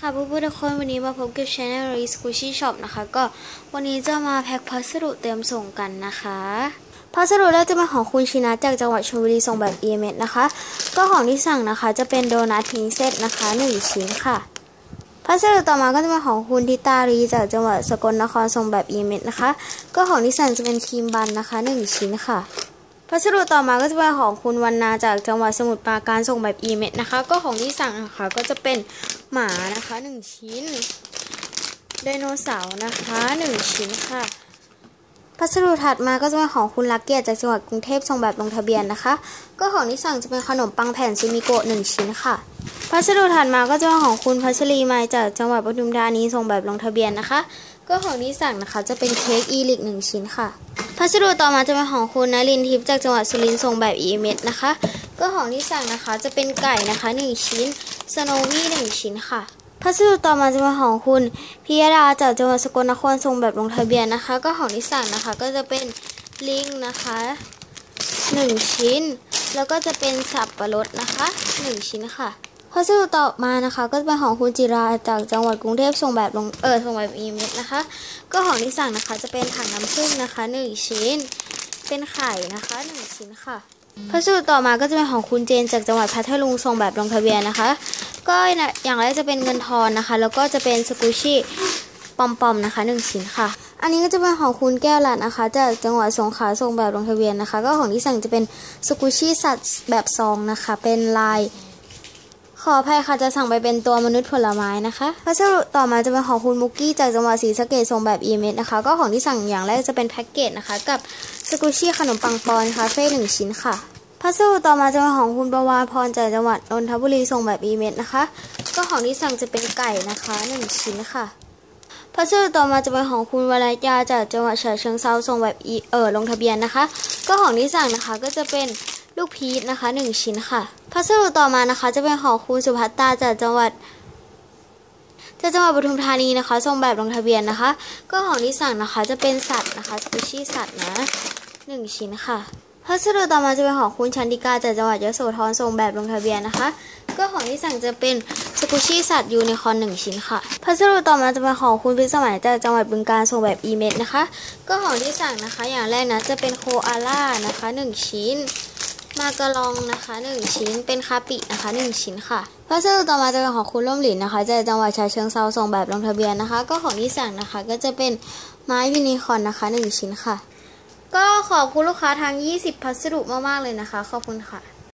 ค่ะเพื่อนๆทุกคนวันนี้มาพบกับช anel รีสกูชี่ช็อปนะคะ ก็วันนี้จะมาแพ็คพัสดุเตรียมส่งกันนะคะพัสดุแรกจะเป็นของคุณชินะจากจังหวัดชลบุรีส่งแบบ EMS นะคะ ก็ของที่สั่งนะคะจะเป็นโดนัทพิงเซตนะคะหนึ่งชิ้นค่ะพัสดุต่อมาก็จะเป็นของคุณทิตารีจากจังหวัดสกลนครส่งแบบ EMS นะคะ ก็ของที่สั่งจะเป็นครีมบันนะคะหนึ่งชิ้นค่ะพัสดุต่อมาก็จะเป็นของคุณวันนาจากจังหวัดสมุทรปราการส่งแบบ e m มนะคะ ก็ของที่สั่งนะคะก็จะเป็น หมานะคะหนึ่งชิ้น ไดโนเสาร์นะคะหนึ่งชิ้นค่ะ พัสดุถัดมาก็จะเป็นของคุณลักเกียร์จากจังหวัดกรุงเทพส่งแบบลงทะเบียนนะคะ ก็ของที่สั่งจะเป็นขนมปังแผ่นซิมิโกะหนึ่งชิ้นค่ะ พัสดุถัดมาก็จะเป็นของคุณพัชรีมาจากจังหวัดปทุมธานีส่งแบบลงทะเบียนนะคะ ก็ของที่สั่งนะคะจะเป็นเค้กอีลิกหนึ่งชิ้นค่ะ พัสดุต่อมาจะเป็นของคุณนลินทิพย์จากจังหวัดสุรินทร์ส่งแบบ EMS นะคะ ก็ของที่สั่งนะคะจะเป็นไก่นะคะ 1 ชิ้น สโนวี่1ชิ้นค่ะ พัสดุต่อมาจะเป็นของคุณพิยดาจากจังหวัดสกลนครส่งแบบลงทะเบียนนะคะ ก็ของที่สั่งนะคะ ก็จะเป็นลิงนะคะ1ชิ้น แล้วก็จะเป็นสับปะรดนะคะ1ชิ้นค่ะพัสดุต่อมานะคะ ก็จะเป็นของคุณจิราจากจังหวัดกรุงเทพส่งแบบลงเออส่งแบบอีเมลนะคะ ก็ของที่สั่งนะคะจะเป็นถังน้ำผึ้งนะคะหนึ่งชิ้น เป็นไข่นะคะหนึ่งชิ้นค่ะพัสดุต่อมาก็จะเป็นของคุณเจนจากจังหวัดพัทลุงส่งแบบลงทะเบียนนะคะ ก็อย่างแรกจะเป็นเงินทอนนะคะ แล้วก็จะเป็นสกูชี่ปอมๆนะคะหนึ่งชิ้นค่ะ อันนี้ก็จะเป็นของคุณแก้วลัดนะคะ จากจังหวัดสงขลาส่งแบบลงทะเบียนนะคะ ก็ของที่สั่งจะเป็นสกูชี่สัตว์แบบซองนะคะ เป็นลาย ขออภัยค่ะจะสั่งไปเป็นตัวมนุษย์ผลไม้นะคะพัสดุต่อมาจะเป็นของคุณมุกกี้จากจังหวัดศรีสะเกดส่งแบบ e m มนะคะ ก็ของที่สั่งอย่างแรกจะเป็นแพ็กเกจนะคะ กับสกุชี่ขนมปังปอนคาเฟ่หนึ่งชิ้นค่ะ พัสดุต่อมาจะเป็นของคุณประวาพรจากจังหวัดนนทบุรีส่งแบบ e m มนะคะ ก็ของที่สั่งจะเป็นไก่นะคะหนึ่งชิ้นค่ะพัสดุต่อมาจะเป็นของคุณวรายาจากจังหวัดฉะเชิงเซาส่งแบบเออลงทะเบียนนะคะ ก็ของที่สั่งนะคะก็จะเป็นลูกพีชนะคะหนึ่งชิ้นค่ะ พัสดุต่อมานะคะ จะเป็นของคุณสุภัตตาจากจังหวัดจากจังหวัดปทุมธานีนะคะส่งแบบลงทะเบียนนะคะ ก็ของที่สั่งนะคะจะเป็นสัตว์นะคะสปชี่สัตว์นะหนึ่งชิ้นค่ะ พัสดุต่อมาจะเป็นของคุณชันติกาจากจังหวัดยโสธรส่งแบบลงทะเบียนนะคะก็ของที่สั่งจะเป็นสกุชี่สัตว์ยูนิคอร์นหนึ่งชิ้นค่ะ พัสดุต่อมาจะเป็นของคุณพิสมัยจากจังหวัดบึงกาฬส่งแบบอีเมลนะคะ ก็ของที่สั่งนะคะอย่างแรกนะจะเป็นโคอาล่านะคะหนึ่งชิ้น มากระลองนะคะหนึ่งชิ้น เป็นคาปินะคะหนึ่งชิ้นค่ะ พัสดุต่อมาจะเป็นของคุณร่มหลินนะคะจากจังหวัดชายเชิงเซาส่งแบบลงทะเบียนนะคะ ก็ของที่สั่งนะคะก็จะเป็นไม้ยูนิคอร์นนะคะหนึ่งชิ้นค่ะ ก็ขอบคุณลูกค้าทาง 20 พัสดุมาก ๆ เลยนะคะ ขอบคุณค่ะ